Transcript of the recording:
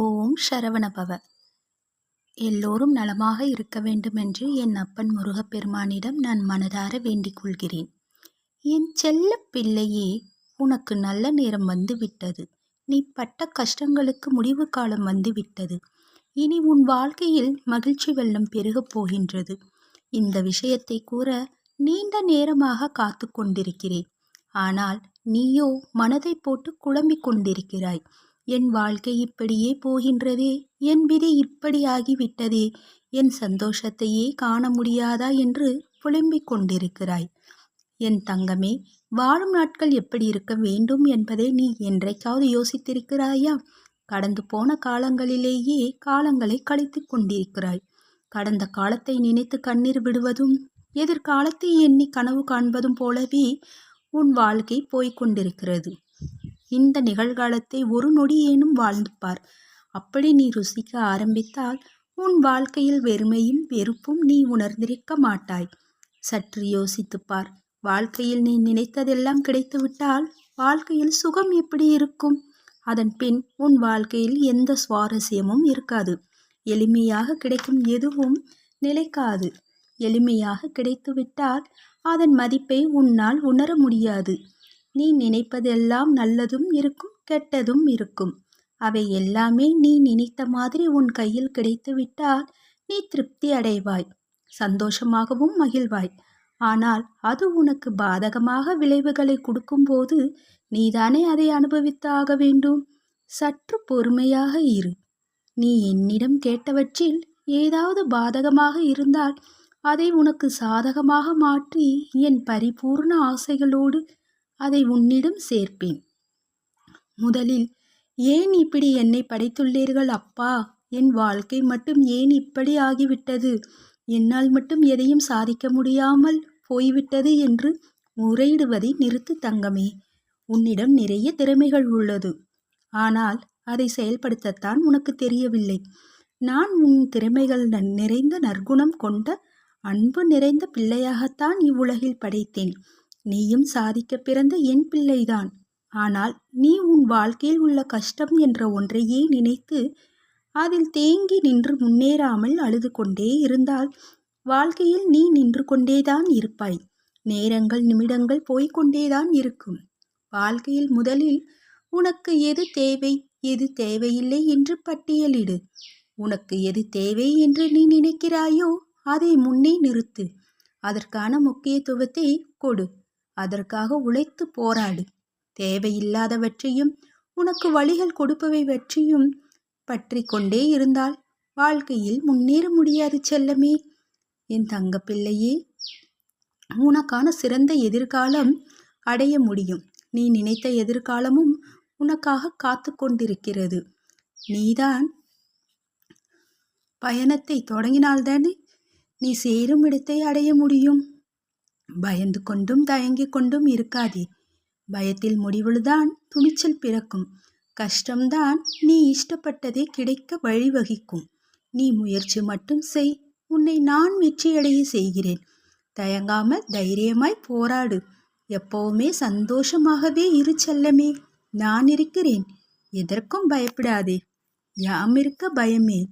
ஓம் சரவணபவ. எல்லோரும் நலமாக இருக்க வேண்டுமென்று என் அப்பன் முருகப்பெருமானிடம் நான் மனதார வேண்டிக் கொள்கிறேன். என் செல்ல பிள்ளையே உனக்கு நல்ல நேரம் வந்துவிட்டது நீ பட்ட கஷ்டங்களுக்கு முடிவு காலம் வந்துவிட்டது இனி உன் வாழ்க்கையில் மகிழ்ச்சி வெள்ளம் பெருகப் போகின்றது. இந்த விஷயத்தை கூற நீண்ட நேரமாக காத்து கொண்டிருக்கிறேன். ஆனால் நீயோ மனதை போட்டு குழம்பிக் கொண்டிருக்கிறாய். என் வாழ்க்கை இப்படியே போகின்றதே? என் விதி இப்படியாகிவிட்டதே என் சந்தோஷத்தையே காண முடியாதா என்று புலம்பிக் கொண்டிருக்கிறாய். என் தங்கமே வாழும் நாட்கள் எப்படி இருக்க வேண்டும் என்பதை நீ என்றைக்காவது யோசித்திருக்கிறாயா? கடந்து போன காலங்களிலேயே காலங்களை கழித்து கொண்டிருக்கிறாய். கடந்த காலத்தை நினைத்து கண்ணீர் விடுவதும் எதிர்காலத்தை எண்ணி கனவு காண்பதும் போலவே உன் வாழ்க்கை போய்க் கொண்டிருக்கிறது. இந்த நிகழ்காலத்தை ஒரு நொடியேனும் வாழ்ந்து பார் அப்படி நீ ருசிக்க ஆரம்பித்தால் உன் வாழ்க்கையில் வெறுமையும் வெறுப்பும் நீ உணர்ந்திருக்க மாட்டாய். சற்று யோசித்துப்பார். வாழ்க்கையில் நீ நினைத்ததெல்லாம் கிடைத்துவிட்டால் வாழ்க்கையில் சுகம் எப்படி இருக்கும்? அதன் பின் உன் வாழ்க்கையில் எந்த சுவாரஸ்யமும் இருக்காது. எளிமையாக கிடைக்கும் எதுவும் நிலைக்காது. எளிமையாக கிடைத்துவிட்டால் அதன் மதிப்பை உன்னால் உணர முடியாது. நீ நினைப்பதெல்லாம் நல்லதும் இருக்கும் கெட்டதும் இருக்கும். அவை எல்லாமே நீ நினைத்த மாதிரி உன் கையில் கிடைத்துவிட்டால் நீ திருப்தி அடைவாய் சந்தோஷமாகவும் மகிழ்வாய். ஆனால் அது உனக்கு பாதகமாக விளைவுகளை கொடுக்கும்போது நீதானே அதை அனுபவித்தாக ஆக வேண்டும்? சற்று பொறுமையாக இரு. நீ என்னிடம் கேட்டவற்றில் ஏதாவது பாதகமாக இருந்தால் அதை உனக்கு சாதகமாக மாற்றி என் பரிபூர்ண ஆசைகளோடு அதை உன்னிடம் சேர்ப்பேன். முதலில் ஏன் இப்படி என்னை படைத்துள்ளீர்கள் அப்பா? என் வாழ்க்கை மட்டும் ஏன் இப்படி ஆகிவிட்டது? என்னால் மட்டும் எதையும் சாதிக்க முடியாமல் போய்விட்டது என்று முறையிடுவதை நிறுத்து தங்கமே. உன்னிடம் நிறைய திறமைகள் உள்ளது. ஆனால் அதை செயல்படுத்தத்தான் உனக்கு தெரியவில்லை. நான் உன் திறமைகள் நிறைந்த நற்குணம் கொண்ட அன்பு நிறைந்த பிள்ளையாகத்தான் இவ்வுலகில் படைத்தேன். நீயும் சாதிக்க பிறந்த என் பிள்ளைதான். ஆனால் நீ உன் வாழ்க்கையில் உள்ள கஷ்டம் என்ற ஒன்றையே நினைத்து அதில் தேங்கி நின்று முன்னேறாமல் அழுது கொண்டே இருந்தால் வாழ்க்கையில் நீ நின்று கொண்டேதான் இருப்பாய். நேரங்கள் நிமிடங்கள் போய்கொண்டேதான் இருக்கும். வாழ்க்கையில் முதலில் உனக்கு எது தேவை எது தேவையில்லை என்று பட்டியலிடு. உனக்கு எது தேவை என்று நீ நினைக்கிறாயோ அதை முன்னே நிறுத்து. அதற்கான முக்கியத்துவத்தை கொடு. அதற்காக உழைத்து போராடு. தேவையில்லாதவற்றையும் உனக்கு வழிகள் கொடுப்பவைவற்றையும் பற்றி கொண்டே இருந்தால் வாழ்க்கையில் முன்னேற முடியாது செல்லமே. என் தங்க பிள்ளையே உனக்கான சிறந்த எதிர்காலம் அடைய முடியும். நீ நினைத்த எதிர்காலமும் உனக்காக காத்து கொண்டிருக்கிறது. நீதான் பயணத்தை தொடங்கினால்தானே நீ சேரும் இடத்தை அடைய முடியும். பயந்து கொண்டும் தயங்கிக் கொண்டும் இருக்காதே. பயத்தில் முடிவுதான் துணிச்சல் பிறக்கும். கஷ்டம்தான் நீ இஷ்டப்பட்டதை கிடைக்க வழிவகிக்கும். நீ முயற்சி மட்டும் செய். உன்னை நான் வெற்றியடைய செய்கிறேன். தயங்காமல் தைரியமாய் போராடு. எப்பவுமே சந்தோஷமாகவே இரு செல்லமே. நான் இருக்கிறேன். எதற்கும் பயப்படாதே. யாம் இருக்க பயமே.